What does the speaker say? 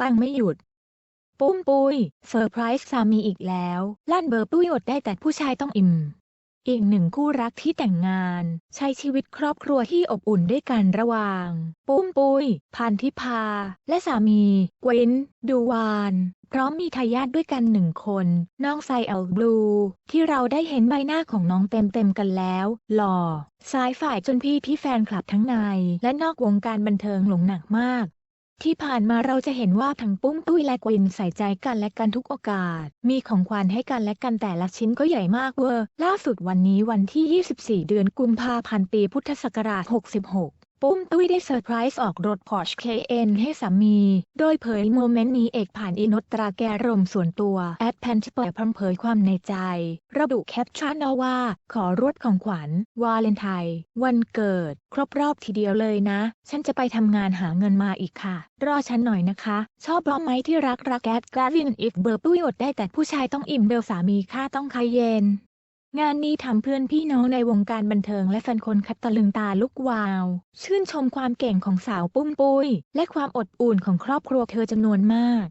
ตั้งไม่หยุด ปุ้มปุ้ยเซอร์ไพรส์สามีอีกแล้ว ลั่นเบอร์ปุ้ยอดได้แต่ผู้ชายต้องอิ่ม อีกหนึ่งคู่รักที่แต่งงาน ใช้ชีวิตครอบครัวที่อบอุ่นด้วยกันระหว่าง ปุ้มปุ้ยพันธิพา และสามีเกวินดูวานพร้อมมีทายาทด้วยกันหนึ่งคน น้องไซเอลบลู ที่เราได้เห็นใบหน้าของน้องเต็มๆกันแล้ว หล่อ สายฝ่ายจนพี่พี่แฟนคลับทั้งใน และนอกวงการบันเทิงหลงหนักมาก ที่ผ่านมาเราจะเห็นว่าทั้งปุ้มตุ้ยและกวินใส่ใจกันและกันทุกโอกาส มีของขวัญให้กันและกันแต่ละชิ้นก็ใหญ่มากเวอร์ ล่าสุดวันนี้วันที่ 24 เดือนกุมภาพันธ์ปีพุทธศักราช 66 ปุ้มตุ้ยได้เซอร์ไพรส์ออกรถ Porsche Cayenne ให้สามี โดยเผยโมเมนต์นี้เอกผ่านอินตราแกรมส่วนตัวแอดแพนที่เปิดพร้อมเผยความในใจ ระบุแคปชั่นเอาว่า ขอรวดของขวัญ วาเลนไทน์วันเกิด ครบรอบทีเดียวเลยนะ ฉันจะไปทำงานหาเงินมาอีกค่ะ รอฉันหน่อยนะคะ ชอบร้องไหมที่รักรักแอดกราวินอิฟเบอร์ปุ้ยอดได้แต่ผู้ชายต้องอิ่มเบลสามีค่าต้องคายเย็น งานนี้ทำเพื่อนพี่น้องในวงการบันเทิงและแฟนคนคัดตะลึงตาลุกวาว ชื่นชมความเก่งของสาวปุ้มปุ้ย และความอดอุ่นของครอบครัวเธอจำนวนมาก